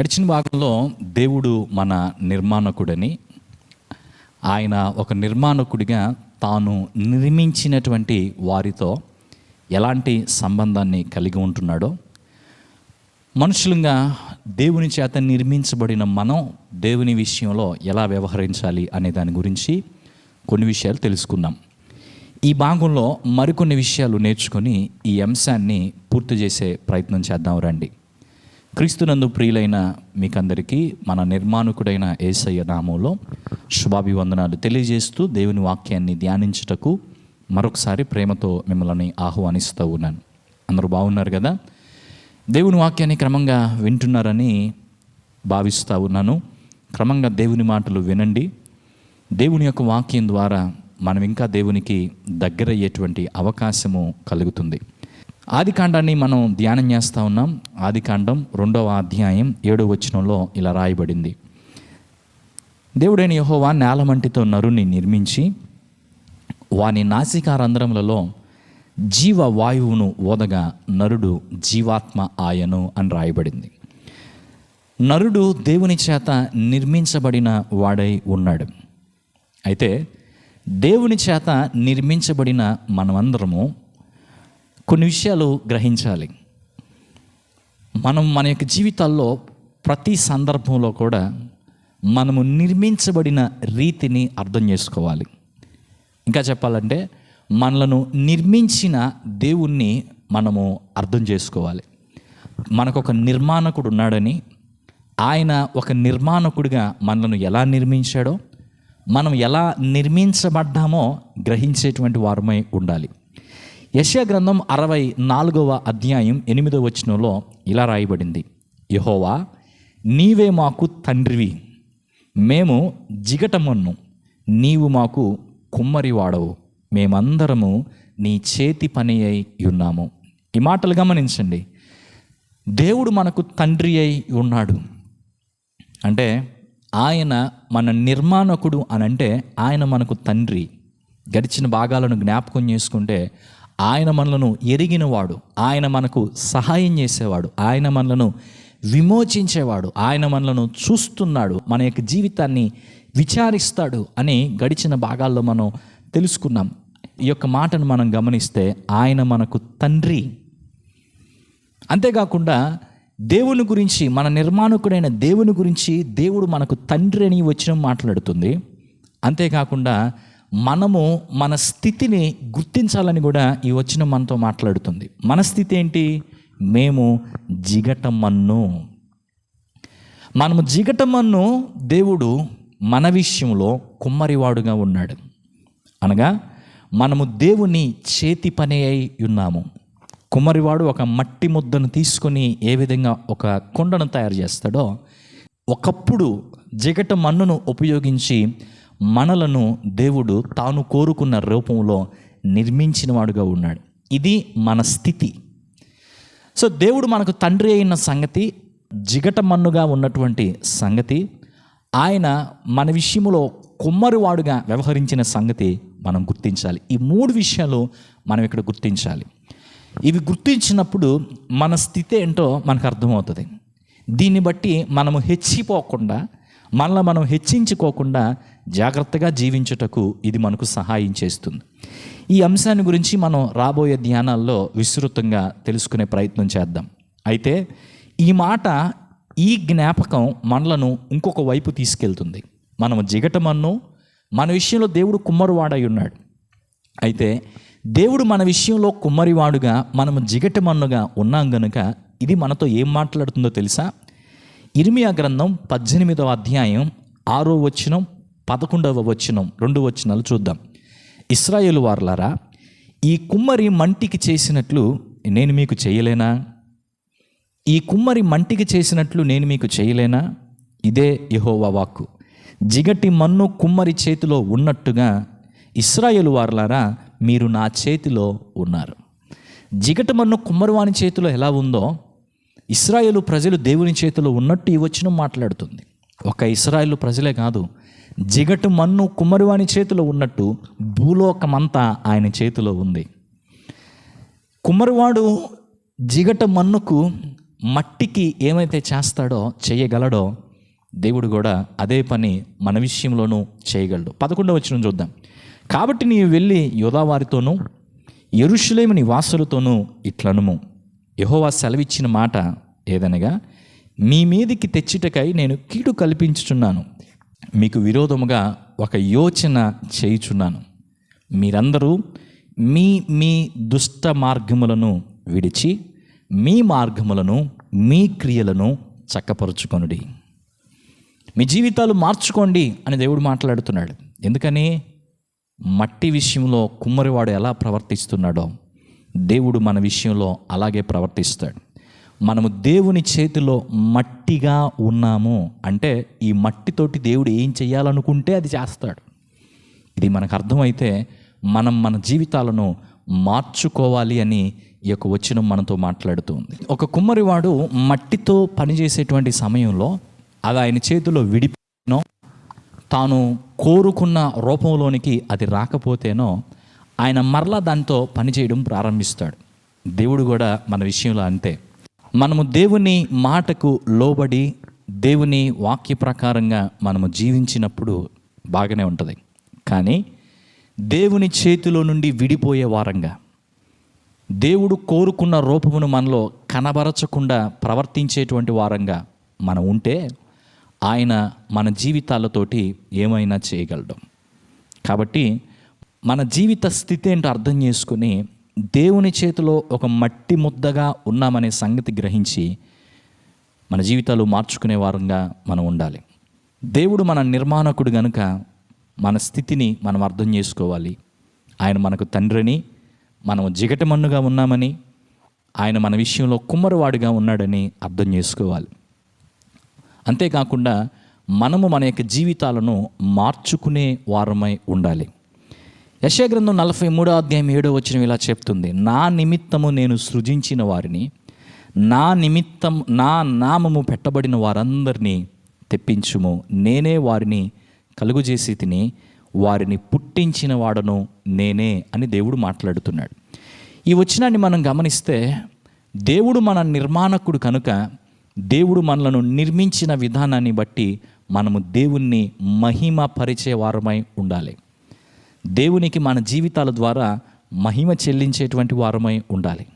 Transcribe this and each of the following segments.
గడిచిన భాగంలో దేవుడు మన నిర్మాణకుడని ఆయన ఒక నిర్మాణకుడిగా తాను నిర్మించినటువంటి వారితో ఎలాంటి సంబంధాన్ని కలిగి ఉంటున్నాడో మనుషులుగా దేవుని చేత నిర్మించబడిన మనం దేవుని విషయంలో ఎలా వ్యవహరించాలి అనే దాని గురించి కొన్ని విషయాలు తెలుసుకుందాం. ఈ భాగంలో మరికొన్ని విషయాలు నేర్చుకొని ఈ అంశాన్ని పూర్తి చేసే ప్రయత్నం చేద్దాం రండి. క్రీస్తునందు ప్రియులైన మీకందరికీ మన నిర్మాణకుడైన ఏసయ్య నామంలో శుభాభివందనాలు తెలియజేస్తూ దేవుని వాక్యాన్ని ధ్యానించుటకు మరొకసారి ప్రేమతో మిమ్మల్ని ఆహ్వానిస్తూ ఉన్నాను. అందరూ బాగున్నారు కదా? దేవుని వాక్యాన్ని క్రమంగా వింటున్నారని భావిస్తూ ఉన్నాను. క్రమంగా దేవుని మాటలు వినండి. దేవుని యొక్క వాక్యం ద్వారా మనం ఇంకా దేవునికి దగ్గరయ్యేటువంటి అవకాశము కలుగుతుంది. ఆది కాండాన్ని మనం ధ్యానం చేస్తూ ఉన్నాం. ఆది కాండం రెండవ అధ్యాయం ఏడవ వచనంలో ఇలా రాయబడింది. దేవుడైన యహోవా నేలమంటితో నరుని నిర్మించి వాని నాసికారంధ్రములలో జీవ వాయువును ఓదగా నరుడు జీవాత్మ ఆయను అని రాయబడింది. నరుడు దేవుని చేత నిర్మించబడిన వాడై ఉన్నాడు. అయితే దేవుని చేత నిర్మించబడిన మనమందరము కొన్ని విషయాలు గ్రహించాలి. మనం మన యొక్క జీవితాల్లో ప్రతి సందర్భంలో కూడా మనము నిర్మించబడిన రీతిని అర్థం చేసుకోవాలి. ఇంకా చెప్పాలంటే మనలను నిర్మించిన దేవుణ్ణి మనము అర్థం చేసుకోవాలి. మనకు ఒక నిర్మాణకుడు ఉన్నాడని ఆయన ఒక నిర్మాణకుడిగా మనలను ఎలా నిర్మించాడో మనం ఎలా నిర్మించబడ్డామో గ్రహించేటువంటి వారమై ఉండాలి. యశా గ్రంథం అరవై నాలుగవ అధ్యాయం ఎనిమిదవ వచనంలో ఇలా రాయబడింది. యహోవా నీవే మాకు తండ్రివి. మేము జిగటమన్ను. నీవు మాకు కుమ్మరి వాడవు మేమందరము నీ చేతి పని అయి ఉన్నాము. ఈ మాటలు గమనించండి. దేవుడు మనకు తండ్రి అయి ఉన్నాడు. అంటే ఆయన మన నిర్మాణకుడు అని అంటే ఆయన మనకు తండ్రి. గడిచిన భాగాలను జ్ఞాపకం చేసుకుంటే ఆయన మనలను ఎరిగినవాడు. ఆయన మనకు సహాయం చేసేవాడు. ఆయన మనలను విమోచించేవాడు. ఆయన మనలను చూస్తున్నాడు. మన యొక్క జీవితాన్ని విచారిస్తాడు అని గడిచిన భాగాల్లో మనం తెలుసుకున్నాం. ఈ యొక్క మాటను మనం గమనిస్తే ఆయన మనకు తండ్రి. అంతేకాకుండా దేవుని గురించి మన నిర్మాణకుడైన దేవుని గురించి దేవుడు మనకు తండ్రి అని వచ్చిన మాట్లాడుతుంది. అంతేకాకుండా మనము మన స్థితిని గుర్తించాలని కూడా ఈ వచ్చిన మనతో మాట్లాడుతుంది. మన స్థితి ఏంటి? మేము జిగటమన్ను. మనము జిగటమన్ను దేవుడు మన విషయంలో కుమ్మరివాడుగా ఉన్నాడు. అనగా మనము దేవుని చేతి పని అయి ఉన్నాము. కుమ్మరివాడు ఒక మట్టి ముద్దను తీసుకొని ఏ విధంగా ఒక కొండను తయారు చేస్తాడో ఒకప్పుడు జిగట మన్నును ఉపయోగించి మనలను దేవుడు తాను కోరుకున్న రూపంలో నిర్మించినవాడుగా ఉన్నాడు. ఇది మన స్థితి. సో దేవుడు మనకు తండ్రి అయిన సంగతి జిగట మన్నుగా ఉన్నటువంటి సంగతి ఆయన మన విషయంలో కుమ్మరివాడుగా వ్యవహరించిన సంగతి మనం గుర్తించాలి. ఈ మూడు విషయాలు మనం ఇక్కడ గుర్తించాలి. ఇవి గుర్తించినప్పుడు మన స్థితి ఏంటో మనకు అర్థమవుతుంది. దీన్ని బట్టి మనము హెచ్చిపోకుండా మనల్ని మనం హెచ్చించుకోకుండా జాగ్రత్తగా జీవించుటకు ఇది మనకు సహాయం చేస్తుంది. ఈ అంశాన్ని గురించి మనం రాబోయే ధ్యానాల్లో విస్తృతంగా తెలుసుకునే ప్రయత్నం చేద్దాం. అయితే ఈ మాట ఈ జ్ఞాపకం మనలను ఇంకొక వైపు తీసుకెళ్తుంది. మనం జిగటమన్ను మన విషయంలో దేవుడు కుమ్మరివాడై ఉన్నాడు. అయితే దేవుడు మన విషయంలో కుమ్మరివాడుగా మనము జిగటమన్నుగా ఉన్నాం గనుక ఇది మనతో ఏం మాట్లాడుతుందో తెలుసా? ఇర్మియా గ్రంథం పద్దెనిమిదవ అధ్యాయం ఆరో వచనం పదకొండవ వచనం రెండు వచనాలు చూద్దాం. ఇస్రాయేల్ వార్లారా ఈ కుమ్మరి మంటికి చేసినట్లు నేను మీకు చేయలేనా? ఈ కుమ్మరి మంటికి చేసినట్లు నేను మీకు చేయలేనా? ఇదే యహోవా వాక్కు. జిగటి మన్ను కుమ్మరి చేతిలో ఉన్నట్టుగా ఇస్రాయేలు వార్లారా మీరు నా చేతిలో ఉన్నారు. జిగటి మన్ను కుమ్మరివాని చేతిలో ఎలా ఉందో ఇస్రాయేలు ప్రజలు దేవుని చేతిలో ఉన్నట్టు ఈ వచ్చిన మాట్లాడుతుంది. ఒక ఇస్రాయేలు ప్రజలే కాదు జిగటు మన్ను కుమ్మరివాని చేతిలో ఉన్నట్టు భూలోకమంతా ఆయన చేతిలో ఉంది. కుమ్మరివాడు జిగట మన్నుకు మట్టికి ఏమైతే చేస్తాడో చేయగలడో దేవుడు కూడా అదే పని మన విషయంలోనూ చేయగలడు. పదకొండవ వచ్చిన చూద్దాం. కాబట్టి నీవు వెళ్ళి యోధావారితోనూ ఎరుషులేము నివాసులతోనూ ఇట్లనుము. యహోవా సెలవిచ్చిన మాట ఏదనగా మీ మీదికి తెచ్చుటకై నేను కీడు కల్పించుచున్నాను. మీకు విరోధముగా ఒక యోచన చేయుచున్నాను. మీరందరూ మీ మీ దుష్ట మార్గములను విడిచి మీ మార్గములను మీ క్రియలను చక్కపరుచుకొనుడి. మీ జీవితాలు మార్చుకోండి అని దేవుడు మాట్లాడుతున్నాడు. ఎందుకని? మట్టి విషయంలో కుమ్మరివాడు ఎలా ప్రవర్తిస్తున్నాడో. దేవుడు మన విషయంలో అలాగే ప్రవర్తిస్తాడు. మనము దేవుని చేతిలో మట్టిగా ఉన్నాము అంటే ఈ మట్టితోటి దేవుడు ఏం చేయాలనుకుంటే అది చేస్తాడు. ఇది మనకు అర్థమైతే మనం మన జీవితాలను మార్చుకోవాలి అని ఈ యొక్క వచనం మనతో మాట్లాడుతూ ఉంది. ఒక కుమ్మరివాడు మట్టితో పనిచేసేటువంటి సమయంలో అది ఆయన చేతిలో విడిపోయినో తాను కోరుకున్న రూపంలోనికి అది రాకపోతేనో ఆయన మరలా దాంతో పనిచేయడం ప్రారంభిస్తాడు. దేవుడు కూడా మన విషయంలో అంతే. మనము దేవుని మాటకు లోబడి దేవుని వాక్య ప్రకారంగా మనము జీవించినప్పుడు బాగానే ఉంటుంది. కానీ దేవుని చేతిలో నుండి విడిపోయే వారంగా దేవుడు కోరుకున్న రూపమును మనలో కనబరచకుండా ప్రవర్తించేటువంటి వారంగా మనం ఉంటే ఆయన మన జీవితాలతోటి ఏమైనా చేయగలడం. కాబట్టి మన జీవిత స్థితి ఏంటో అర్థం చేసుకుని దేవుని చేతిలో ఒక మట్టి ముద్దగా ఉన్నామనే సంగతి గ్రహించి మన జీవితాలు మార్చుకునే వారంగా మనం ఉండాలి. దేవుడు మన నిర్మాణకుడు గనుక మన స్థితిని మనం అర్థం చేసుకోవాలి. ఆయన మనకు తండ్రిని మనం జిగటమన్నుగా ఉన్నామని ఆయన మన విషయంలో కుమ్మరివాడిగా ఉన్నాడని అర్థం చేసుకోవాలి. అంతేకాకుండా మనము మన యొక్క జీవితాలను మార్చుకునే వారమై ఉండాలి. యశగ్రంథం నలభై మూడో అధ్యాయం ఏడో వచ్చిన ఇలా చెప్తుంది. నా నిమిత్తము నేను సృజించిన వారిని నా నిమిత్తం నా నామము పెట్టబడిన వారందరినీ తెప్పించుము. నేనే వారిని కలుగుజేసి తిని వారిని పుట్టించిన వాడను నేనే అని దేవుడు మాట్లాడుతున్నాడు. ఈ వచనాన్ని మనం గమనిస్తే దేవుడు మన నిర్మాణకుడు కనుక దేవుడు మనలను నిర్మించిన విధానాన్ని బట్టి మనము దేవుణ్ణి మహిమ పరిచే వారమై ఉండాలి. దేవునికి మన జీవితాల ద్వారా మహిమ చెల్లించేటువంటి వారమై ఉండాలి.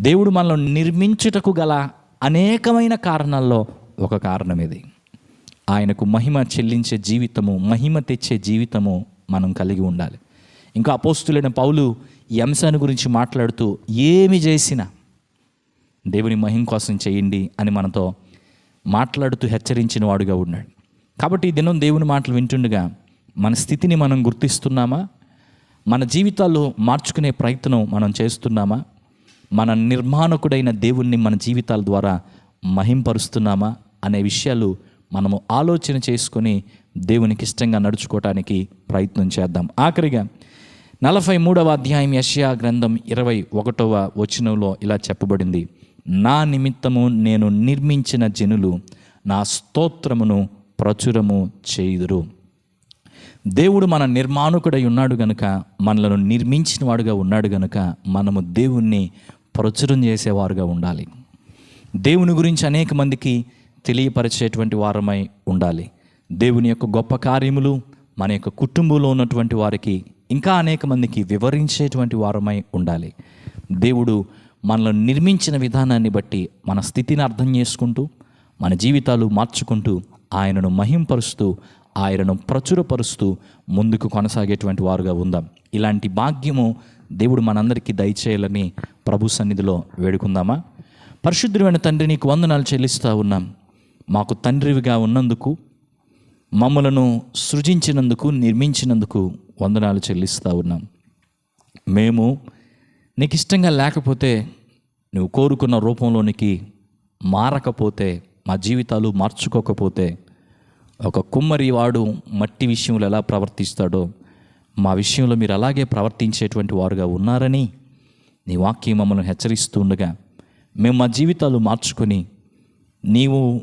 దేవుడు మనల్ని నిర్మించుటకు గల అనేకమైన కారణాల్లో ఒక కారణం ఇది. ఆయనకు మహిమ చెల్లించే జీవితము మహిమ తెచ్చే జీవితము మనం కలిగి ఉండాలి. ఇంకా అపోస్తులైన పౌలు ఈ అంశాన్ని గురించి మాట్లాడుతూ ఏమి చేసినా దేవుని మహిమ కోసం చేయండి అని మనతో మాట్లాడుతూ హెచ్చరించిన వాడుగా ఉన్నాడు. కాబట్టి ఈ దినం దేవుని మాటలు వింటుండగా మన స్థితిని మనం గుర్తిస్తున్నామా? మన జీవితాల్లో మార్చుకునే ప్రయత్నం మనం చేస్తున్నామా? మన నిర్మాణకుడైన దేవుణ్ణి మన జీవితాల ద్వారా మహింపరుస్తున్నామా? అనే విషయాలు మనము ఆలోచన చేసుకొని దేవునికి ఇష్టంగా నడుచుకోవటానికి ప్రయత్నం చేద్దాం. ఆఖరిగా నలభై మూడవ అధ్యాయం యషియా గ్రంథం ఇరవై ఒకటవ వచనంలో ఇలా చెప్పబడింది. నా నిమిత్తము నేను నిర్మించిన జనులు నా స్తోత్రమును ప్రచురము చేయుదురు. దేవుడు మన నిర్మాణకుడై ఉన్నాడు గనుక మనలను నిర్మించిన వాడుగా ఉన్నాడు గనుక మనము దేవుణ్ణి ప్రచురం చేసేవారుగా ఉండాలి. దేవుని గురించి అనేక మందికి తెలియపరిచేటువంటి వారమై ఉండాలి. దేవుని యొక్క గొప్ప కార్యములు మన యొక్క కుటుంబంలో ఉన్నటువంటి వారికి ఇంకా అనేక మందికి వివరించేటువంటి వారమై ఉండాలి. దేవుడు మనల్ని నిర్మించిన విధానాన్ని బట్టి మన స్థితిని అర్థం చేసుకుంటూ మన జీవితాలు మార్చుకుంటూ ఆయనను మహింపరుస్తూ ఆయనను ప్రచురపరుస్తూ ముందుకు కొనసాగేటువంటి వారుగా ఉందాం. ఇలాంటి భాగ్యము దేవుడు మనందరికీ దయచేయాలని ప్రభు సన్నిధిలో వేడుకుందామా? పరిశుద్ధమైన తండ్రి నీకు వందనాలు చెల్లిస్తూ ఉన్నాం. మాకు తండ్రివిగా ఉన్నందుకు మమ్మలను సృజించినందుకు నిర్మించినందుకు వందనాలు చెల్లిస్తూ ఉన్నాం. మేము నీకు ఇష్టంగా లేకపోతే నువ్వు కోరుకున్న రూపంలోనికి మారకపోతే మా జీవితాలు మార్చుకోకపోతే ఒక కుమ్మరి వాడు మట్టి విషయంలో ఎలా ప్రవర్తిస్తాడో మా విషయంలో మీరు అలాగే ప్రవర్తించేటువంటి వారుగా ఉన్నారని నీ వాక్యం మమ్మల్ని హెచ్చరిస్తూ ఉండగా మేము మా జీవితాలు మార్చుకొని నీవు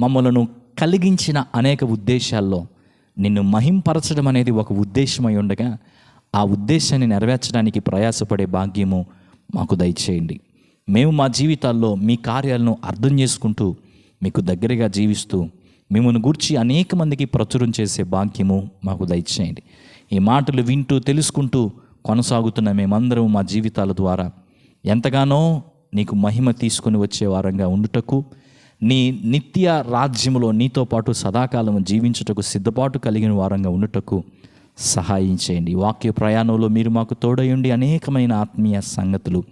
మమ్మలను కలిగించిన అనేక ఉద్దేశాల్లో నిన్ను మహింపరచడం అనేది ఒక ఉద్దేశమై ఉండగా ఆ ఉద్దేశాన్ని నెరవేర్చడానికి ప్రయాసపడే భాగ్యము మాకు దయచేయండి. మేము మా జీవితాల్లో మీ కార్యాలను అర్థం చేసుకుంటూ మీకు దగ్గరగా జీవిస్తూ మిమ్మల్ని గూర్చి అనేక మందికి ప్రచురం చేసే భాగ్యము మాకు దయచేయండి. ఈ మాటలు వింటూ తెలుసుకుంటూ కొనసాగుతున్న మేమందరం మా జీవితాల ద్వారా ఎంతగానో నీకు మహిమ తీసుకొని వచ్చే వారంగా ఉండుటకు నీ నిత్య రాజ్యములో నీతో పాటు సదాకాలం జీవించుటకు సిద్ధపాటు కలిగిన వారంగా ఉండుటకు సహాయం చేయండి. వాక్య ప్రయాణంలో మీరు మాకు తోడయుండి అనేకమైన ఆత్మీయ సంగతులు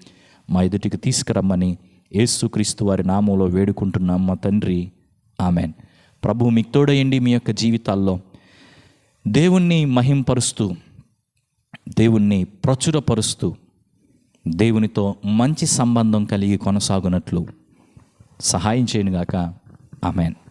మా ఎదుటికి తీసుకురమ్మని యేసుక్రీస్తు వారి నామంలో వేడుకుంటున్నాం మా తండ్రి. ఆమెన్. ప్రభు మీకు తోడయండి మీ యొక్క జీవితాల్లో. దేవుణ్ణి మహింపరుస్తూ దేవుణ్ణి ప్రచురపరుస్తూ దేవునితో మంచి సంబంధం కలిగి కొనసాగునట్లు సహాయం చేయనుగాక. ఆమెన్.